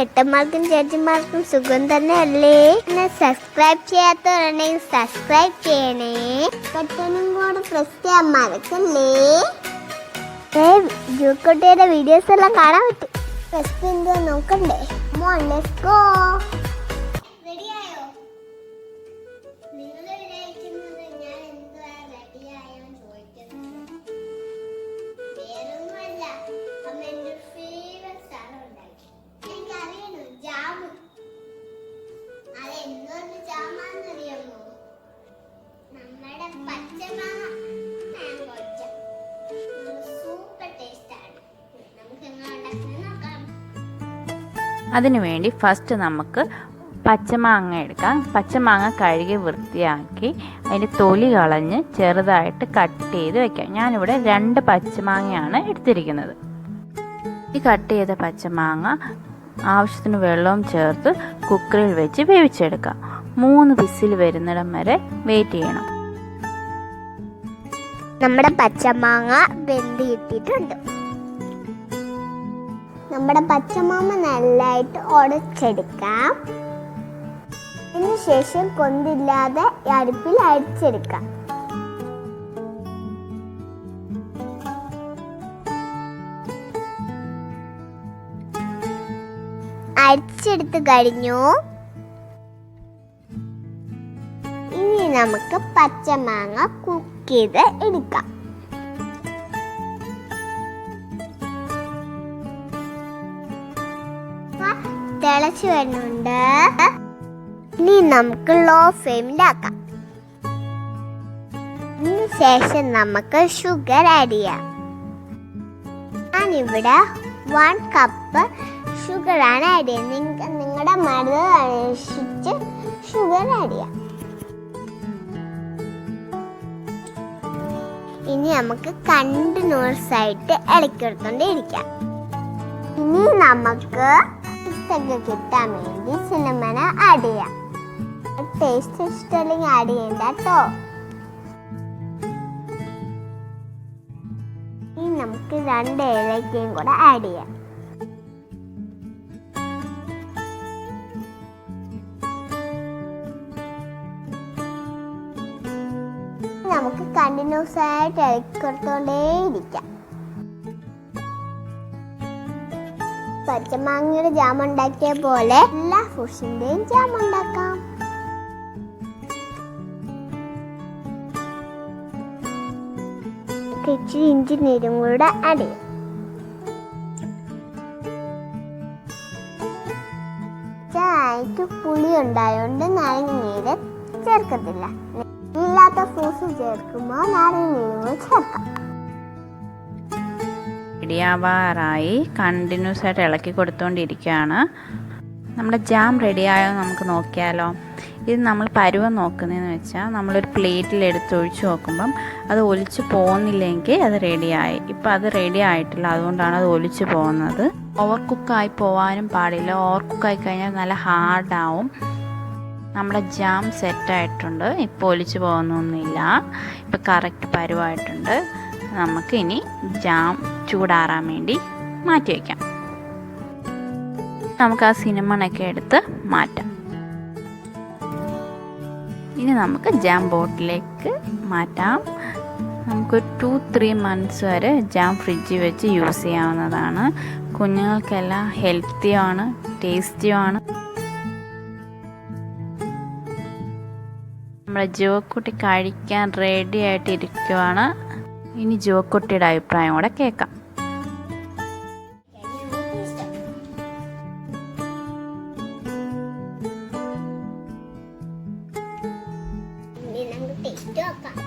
ചേട്ടന്മാർക്കും ചേച്ചിമാർക്കും സുഖം തന്നെ അല്ലേ എന്നെ സബ്സ്ക്രൈബ് ചെയ്യാത്തവരുണ്ടെങ്കിൽ സബ്സ്ക്രൈബ് ചെയ്യണേ. ബട്ടനും കൂടെ പ്രസ് ചെയ്യാൻ മറക്കല്ലേ? ഏ ജൂക്കുട്ടിയുടെ വീഡിയോസ് എല്ലാം കാണാൻ പറ്റും. പ്രസ് നോക്കണ്ടേ. മോൺ ലെറ്റ്സ് ഗോ അതിനുവേണ്ടി ഫസ്റ്റ് നമുക്ക് പച്ചമാങ്ങ എടുക്കാം. പച്ചമാങ്ങ കഴുകി വൃത്തിയാക്കി അതിന്റെ തൊലി കളഞ്ഞ് ചെറുതായിട്ട് കട്ട് ചെയ്ത് വെക്കാം. ഞാനിവിടെ രണ്ട് പച്ചമാങ്ങയാണ് എടുത്തിരിക്കുന്നത്. ഈ കട്ട് ചെയ്ത പച്ചമാങ്ങ ആവശ്യത്തിന് വെള്ളവും ചേർത്ത് കുക്കറിൽ വെച്ച് വേവിച്ചെടുക്കാം. മൂന്ന് വിസിൽ വരുന്നിടം വരെ വെയിറ്റ് ചെയ്യണം. നമ്മുടെ പച്ചമാങ്ങ വെന്ത് കിട്ടിയിട്ടുണ്ട്. നമ്മുടെ പച്ചമാമ നല്ലതായിട്ട് ഉടച്ചെടുക്കാം അതിനുശേഷം കൊന്തില്ലാതെ അടുപ്പിൽ അരിച്ചെടുക്കാം. അരിച്ചെടുത്ത് കഴിഞ്ഞു. ഇനി നമുക്ക് പച്ചമാങ്ങ കുക്ക് ചെയ്ത് എടുക്കാം. തിളച്ചു വരുന്നുണ്ട്. ഇനി നമുക്ക് ലോ ഫ്ലെയിമിലാക്കാം ശേഷം നമുക്ക് ഷുഗർ ആഡ് ചെയ്യാം. ഞാനിവിടെ വൺ കപ്പ് ഷുഗറാണ് ആഡ് ചെയ്യുന്നത്. നിങ്ങളുടെ മരുന്ന് അനുസരിച്ച് ഷുഗർ ആഡ് ചെയ്യാം. ഇനി നമുക്ക് കണ്ടിന്യൂസ് ആയിട്ട് ഇളക്കി ഇളക്കിയെടുത്തോണ്ട് ഇരിക്കാം ഇനി നമുക്ക് ടേസ്റ്റൊക്കെ കിട്ടാൻ വേണ്ടി സിനിമന ആഡ് ചെയ്യാം. ടേസ്റ്റ് ഇഷ്ടമല്ലെങ്കിൽ ആഡ് ചെയ്യണ്ട ഇനി നമുക്ക് രണ്ട് ഏലക്കയും കൂടെ ആഡ് ചെയ്യാം. നമുക്ക് കണ്ടിന്യൂസ് ആയിട്ട് ഇളക്കിക്കൊടുത്തോണ്ടേയിരിക്കാം. പച്ചമാങ്ങയുടെ ജാം ഉണ്ടാക്കിയ പോലെ എല്ലാ ഫ്രൂട്ട്സിന്റെയും ജാം ഉണ്ടാക്കാം ഇഞ്ചി നീരും കൂടെ ചെയ്യാം. ചായക്ക് പുളി ഉണ്ടായതുകൊണ്ട് നാരങ്ങ നീര് ചേർക്കത്തില്ല. ഇല്ലാത്ത ഫ്രൂട്ട്സ് ചേർക്കുമ്പോൾ നാരങ്ങ നീരും കൂടെ ചേർക്കാം. റെഡിയാവാറായി. കണ്ടിന്യൂസ് ആയിട്ട് ഇളക്കി കൊടുത്തുകൊണ്ടിരിക്കുകയാണ് നമ്മുടെ ജാം റെഡിയായോ നമുക്ക് നോക്കിയാലോ. ഇത് നമ്മൾ പരുവം നോക്കുന്നതെന്ന് വെച്ചാൽ നമ്മളൊരു പ്ലേറ്റിൽ എടുത്ത് ഒഴിച്ചു നോക്കുമ്പം അത് ഒലിച്ച് പോകുന്നില്ലെങ്കിൽ അത് റെഡിയായി ഇപ്പം അത് റെഡി ആയിട്ടില്ല. അതുകൊണ്ടാണ് അത് ഒലിച്ച് പോകുന്നത്. ഓവർ കുക്കായി പോകാനും പാടില്ല. ഓവർ കുക്കായി കഴിഞ്ഞാൽ നല്ല ഹാർഡാവും നമ്മുടെ ജാം സെറ്റായിട്ടുണ്ട് ഇപ്പോൾ ഒലിച്ച് പോകുന്നൊന്നുമില്ല. ഇപ്പോൾ കറക്റ്റ് പരുവായിട്ടുണ്ട്. നമുക്ക് ഇനി ജാം ചൂടാറാൻ വേണ്ടി മാറ്റി വയ്ക്കാം നമുക്ക് ആ സിനിമണൊക്കെ എടുത്ത് മാറ്റാം. ഇനി നമുക്ക് ജാം ബോട്ടിലേക്ക് മാറ്റാം. നമുക്ക് ടു ത്രീ മന്ത്സ് വരെ ജാം ഫ്രിഡ്ജിൽ വെച്ച് യൂസ് ചെയ്യാവുന്നതാണ്. കുഞ്ഞുങ്ങൾക്കെല്ലാം ഹെൽത്തിയുമാണ് ടേസ്റ്റിയുമാണ്. നമ്മുടെ ജോക്കുട്ടി കഴിക്കാൻ റെഡി ആയിട്ട് ഇരിക്കുവാണ്. ഇനി ജോക്കുട്ടിയുടെ അഭിപ്രായം കൂടെ കേൾക്കാം. നോക്കാം.